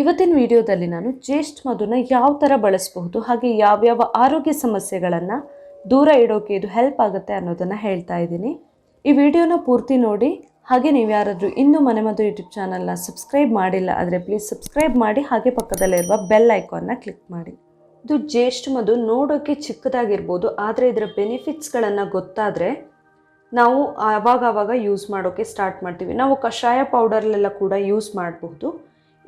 ಇವತ್ತಿನ ವಿಡಿಯೋದಲ್ಲಿ ನಾನು ಜ್ಯೇಷ್ಠ ಮಧುನ ಯಾವ ಥರ ಬಳಸಬಹುದು, ಹಾಗೆ ಯಾವ್ಯಾವ ಆರೋಗ್ಯ ಸಮಸ್ಯೆಗಳನ್ನು ದೂರ ಇಡೋಕೆ ಇದು ಹೆಲ್ಪ್ ಆಗುತ್ತೆ ಅನ್ನೋದನ್ನು ಹೇಳ್ತಾ ಇದ್ದೀನಿ. ಈ ವಿಡಿಯೋನ ಪೂರ್ತಿ ನೋಡಿ, ಹಾಗೆ ನೀವು ಯಾರಾದರೂ ಇನ್ನೂ ಮನೆ ಮದ್ದು ಯೂಟ್ಯೂಬ್ ಚಾನಲ್ನ ಸಬ್ಸ್ಕ್ರೈಬ್ ಮಾಡಿಲ್ಲ ಆದರೆ ಪ್ಲೀಸ್ ಸಬ್ಸ್ಕ್ರೈಬ್ ಮಾಡಿ, ಹಾಗೆ ಪಕ್ಕದಲ್ಲಿರುವ ಬೆಲ್ ಐಕಾನ್ನ ಕ್ಲಿಕ್ ಮಾಡಿ. ಇದು ಜ್ಯೇಷ್ಠ ಮಧು ನೋಡೋಕ್ಕೆ ಚಿಕ್ಕದಾಗಿರ್ಬೋದು, ಆದರೆ ಇದರ ಬೆನಿಫಿಟ್ಸ್ಗಳನ್ನು ಗೊತ್ತಾದರೆ ನಾವು ಆವಾಗ ಆವಾಗ ಯೂಸ್ ಮಾಡೋಕ್ಕೆ ಸ್ಟಾರ್ಟ್ ಮಾಡ್ತೀವಿ. ನಾವು ಕಷಾಯ ಪೌಡರ್ಲೆಲ್ಲ ಕೂಡ ಯೂಸ್ ಮಾಡಬಹುದು.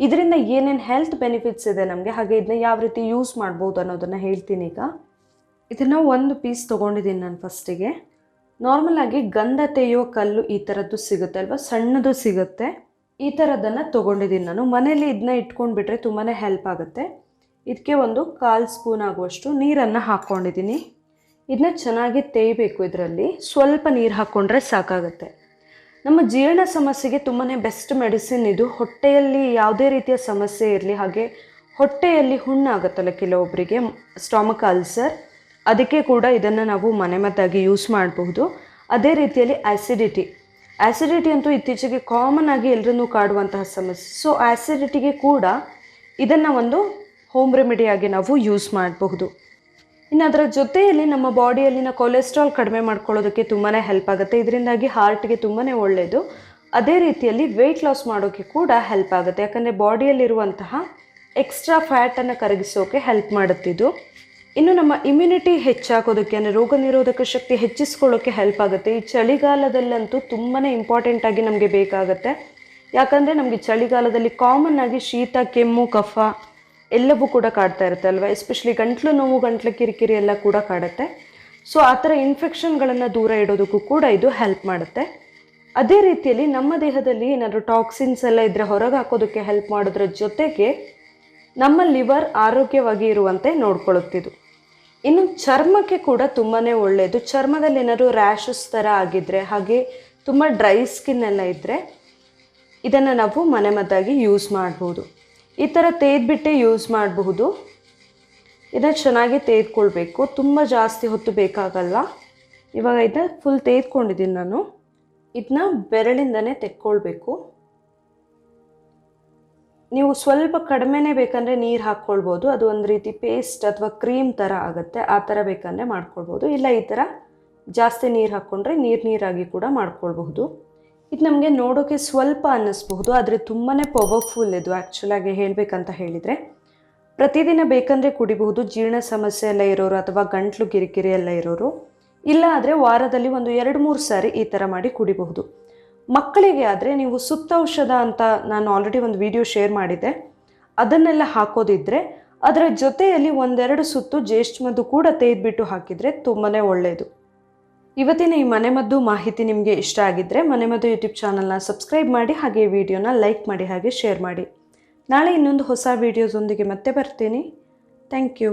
ಇದರಿಂದ ಏನೇನು ಹೆಲ್ತ್ ಬೆನಿಫಿಟ್ಸ್ ಇದೆ ನಮಗೆ? ಹಾಗೆ ಇದನ್ನ ಯಾವ ರೀತಿ ಯೂಸ್ ಮಾಡ್ಬೋದು ಅನ್ನೋದನ್ನು ಹೇಳ್ತೀನಿ ಈಗ. ಇದನ್ನು ಒಂದು ಪೀಸ್ ತೊಗೊಂಡಿದ್ದೀನಿ ನಾನು ಫಸ್ಟಿಗೆ ನಾರ್ಮಲಾಗಿ ಗಂಧ ತೆಯ್ಯೋ ಕಲ್ಲು ಈ ಥರದ್ದು ಸಿಗುತ್ತೆ ಅಲ್ವಾ? ಸಣ್ಣದು ಸಿಗುತ್ತೆ. ಈ ಥರದ್ದನ್ನು ತೊಗೊಂಡಿದ್ದೀನಿ ನಾನು. ಮನೇಲಿ ಇದನ್ನ ಇಟ್ಕೊಂಡ್ಬಿಟ್ರೆ ತುಂಬಾ ಹೆಲ್ಪ್ ಆಗುತ್ತೆ. ಇದಕ್ಕೆ ಒಂದು ಕಾಲು ಸ್ಪೂನ್ ಆಗುವಷ್ಟು ನೀರನ್ನು ಹಾಕ್ಕೊಂಡಿದ್ದೀನಿ ಇದನ್ನ ಚೆನ್ನಾಗಿ ತೇಯಬೇಕು ಇದರಲ್ಲಿ. ಸ್ವಲ್ಪ ನೀರು ಹಾಕ್ಕೊಂಡ್ರೆ ಸಾಕಾಗುತ್ತೆ. ನಮ್ಮ ಜೀರ್ಣ ಸಮಸ್ಯೆಗೆ ತುಂಬಾ ಬೆಸ್ಟ್ ಮೆಡಿಸಿನ್ ಇದು. ಹೊಟ್ಟೆಯಲ್ಲಿ ಯಾವುದೇ ರೀತಿಯ ಸಮಸ್ಯೆ ಇರಲಿ, ಹಾಗೆ ಹೊಟ್ಟೆಯಲ್ಲಿ ಹುಣ್ಣಾಗುತ್ತಲ್ಲ ಕೆಲವೊಬ್ಬರಿಗೆ ಸ್ಟಾಮಕ್ ಅಲ್ಸರ್ ಅದಕ್ಕೆ ಕೂಡ ಇದನ್ನು ನಾವು ಮನೆಮದ್ದಾಗಿ ಯೂಸ್ ಮಾಡಬಹುದು. ಅದೇ ರೀತಿಯಲ್ಲಿ ಆ್ಯಸಿಡಿಟಿ ಆ್ಯಸಿಡಿಟಿ ಅಂತೂ ಇತ್ತೀಚೆಗೆ ಕಾಮನ್ ಆಗಿ ಎಲ್ಲರನ್ನೂ ಕಾಡುವಂತಹ ಸಮಸ್ಯೆ. ಸೊ ಆ್ಯಸಿಡಿಟಿಗೆ ಕೂಡ ಇದನ್ನು ಒಂದು ಹೋಮ್ ರೆಮಿಡಿಯಾಗಿ ನಾವು ಯೂಸ್ ಮಾಡಬಹುದು. ಇನ್ನು ಅದರ ಜೊತೆಯಲ್ಲಿ ನಮ್ಮ ಬಾಡಿಯಲ್ಲಿನ ಕೊಲೆಸ್ಟ್ರಾಲ್ ಕಡಿಮೆ ಮಾಡ್ಕೊಳ್ಳೋದಕ್ಕೆ ತುಂಬಾ ಹೆಲ್ಪ್ ಆಗುತ್ತೆ. ಇದರಿಂದಾಗಿ ಹಾರ್ಟ್ಗೆ ತುಂಬಾ ಒಳ್ಳೆಯದು ಅದೇ ರೀತಿಯಲ್ಲಿ ವೆಯ್ಟ್ ಲಾಸ್ ಮಾಡೋಕ್ಕೆ ಕೂಡ ಹೆಲ್ಪ್ ಆಗುತ್ತೆ. ಯಾಕಂದರೆ ಬಾಡಿಯಲ್ಲಿರುವಂತಹ ಎಕ್ಸ್ಟ್ರಾ ಫ್ಯಾಟನ್ನು ಕರಗಿಸೋಕೆ ಹೆಲ್ಪ್ ಮಾಡುತ್ತಿದ್ದು. ಇನ್ನು ನಮ್ಮ ಇಮ್ಯುನಿಟಿ ಹೆಚ್ಚಾಗೋದಕ್ಕೆ ಅಂದರೆ ರೋಗ ನಿರೋಧಕ ಶಕ್ತಿ ಹೆಚ್ಚಿಸ್ಕೊಳ್ಳೋಕ್ಕೆ ಹೆಲ್ಪ್ ಆಗುತ್ತೆ. ಈ ಚಳಿಗಾಲದಲ್ಲಂತೂ ತುಂಬಾ ಇಂಪಾರ್ಟೆಂಟ್ ಆಗಿ ನಮಗೆ ಬೇಕಾಗುತ್ತೆ. ಯಾಕಂದರೆ ನಮಗೆ ಚಳಿಗಾಲದಲ್ಲಿ ಕಾಮನ್ ಆಗಿ ಶೀತ, ಕೆಮ್ಮು, ಕಫ ಎಲ್ಲವೂ ಕೂಡ ಕಾಡ್ತಾ ಇರುತ್ತೆ ಅಲ್ವಾ? ಎಸ್ಪೆಷಲಿ ಗಂಟ್ಲು ನೋವು, ಗಂಟ್ಲು ಕಿರಿಕಿರಿ ಎಲ್ಲ ಕೂಡ ಕಾಡುತ್ತೆ. ಸೊ ಆ ಥರ ಇನ್ಫೆಕ್ಷನ್ಗಳನ್ನು ದೂರ ಇಡೋದಕ್ಕೂ ಕೂಡ ಇದು ಹೆಲ್ಪ್ ಮಾಡುತ್ತೆ. ಅದೇ ರೀತಿಯಲ್ಲಿ ನಮ್ಮ ದೇಹದಲ್ಲಿ ಏನಾದರೂ ಟಾಕ್ಸಿನ್ಸ್ ಎಲ್ಲ ಇದ್ದರೆ ಹೊರಗೆ ಹಾಕೋದಕ್ಕೆ ಹೆಲ್ಪ್ ಮಾಡೋದ್ರ ಜೊತೆಗೆ ನಮ್ಮ ಲಿವರ್ ಆರೋಗ್ಯವಾಗಿ ಇರುವಂತೆ ನೋಡ್ಕೊಳ್ಳುತ್ತಿದ್ದು ಇನ್ನು ಚರ್ಮಕ್ಕೆ ಕೂಡ ತುಂಬಾ ಒಳ್ಳೆಯದು ಚರ್ಮದಲ್ಲಿ ಏನಾದರೂ ರ್ಯಾಷಸ್ ಥರ ಆಗಿದ್ದರೆ ಹಾಗೆ ತುಂಬ ಡ್ರೈ ಸ್ಕಿನ್ ಎಲ್ಲ ಇದ್ದರೆ ಇದನ್ನು ನಾವು ಮನೆಮದ್ದಾಗಿ ಯೂಸ್ ಮಾಡ್ಬೋದು. ಈ ಥರ ತೇದ್ಬಿಟ್ಟೆ ಯೂಸ್ ಮಾಡಬಹುದು. ಇದನ್ನು ಚೆನ್ನಾಗಿ ತೇದ್ಕೊಳ್ಬೇಕು. ತುಂಬ ಜಾಸ್ತಿ ಹೊತ್ತು ಬೇಕಾಗಲ್ಲ. ಇವಾಗ ಇದನ್ನ ಫುಲ್ ತೇದ್ಕೊಂಡಿದ್ದೀನಿ ನಾನು. ಇದನ್ನ ಬೆರಳಿಂದನೇ ತೆಕ್ಕೊಳ್ಬೇಕು. ನೀವು ಸ್ವಲ್ಪ ಕಡಿಮೆನೇ ಬೇಕಂದರೆ ನೀರು ಹಾಕ್ಕೊಳ್ಬೋದು. ಅದು ಒಂದು ರೀತಿ ಪೇಸ್ಟ್ ಅಥವಾ ಕ್ರೀಮ್ ಥರ ಆಗುತ್ತೆ. ಆ ಥರ ಬೇಕಂದರೆ ಮಾಡ್ಕೊಳ್ಬೋದು. ಇಲ್ಲ ಈ ಥರ ಜಾಸ್ತಿ ನೀರು ಹಾಕ್ಕೊಂಡ್ರೆ ನೀರು ನೀರಾಗಿ ಕೂಡ ಮಾಡ್ಕೊಳ್ಬಹುದು. ಇದು ನಮಗೆ ನೋಡೋಕ್ಕೆ ಸ್ವಲ್ಪ ಅನ್ನಿಸ್ಬಹುದು, ಆದರೆ ತುಂಬಾ ಪವರ್ಫುಲ್ ಇದು ಆ್ಯಕ್ಚುಲಾಗಿ ಹೇಳಬೇಕಂತ ಹೇಳಿದರೆ. ಪ್ರತಿದಿನ ಬೇಕಂದರೆ ಕುಡಿಬಹುದು, ಜೀರ್ಣ ಸಮಸ್ಯೆ ಎಲ್ಲ ಇರೋರು ಅಥವಾ ಗಂಟ್ಲು ಕಿರಿಕಿರಿ ಎಲ್ಲ ಇರೋರು. ಇಲ್ಲ ಆದರೆ ವಾರದಲ್ಲಿ ಒಂದು ಎರಡು ಮೂರು ಸಾರಿ ಈ ಥರ ಮಾಡಿ ಕುಡಿಬಹುದು. ಮಕ್ಕಳಿಗೆ ಆದರೆ ನೀವು ಸುತ್ತ ಔಷಧ ಅಂತ ನಾನು ಆಲ್ರೆಡಿ ಒಂದು ವಿಡಿಯೋ ಶೇರ್ ಮಾಡಿದ್ದೆ. ಅದನ್ನೆಲ್ಲ ಹಾಕೋದಿದ್ರೆ ಅದರ ಜೊತೆಯಲ್ಲಿ ಒಂದೆರಡು ಸುತ್ತು ಜ್ಯೇಷ್ಠ ಮದ್ದು ಕೂಡ ತೆಗೆದುಬಿಟ್ಟು ಹಾಕಿದರೆ ತುಂಬಾ ಒಳ್ಳೆಯದು ಇವತ್ತಿನ ಈ ಮನೆಮದ್ದು ಮಾಹಿತಿ ನಿಮಗೆ ಇಷ್ಟ ಆಗಿದ್ದರೆ ಮನೆಮದ್ದು ಯೂಟ್ಯೂಬ್ ಚಾನಲ್ನ ಸಬ್ಸ್ಕ್ರೈಬ್ ಮಾಡಿ ಹಾಗೆ ವಿಡಿಯೋನ ಲೈಕ್ ಮಾಡಿ ಹಾಗೆ ಶೇರ್ ಮಾಡಿ. ನಾಳೆ ಇನ್ನೊಂದು ಹೊಸ ವೀಡಿಯೋಸೊಂದಿಗೆ ಮತ್ತೆ ಬರ್ತೀನಿ. Thank you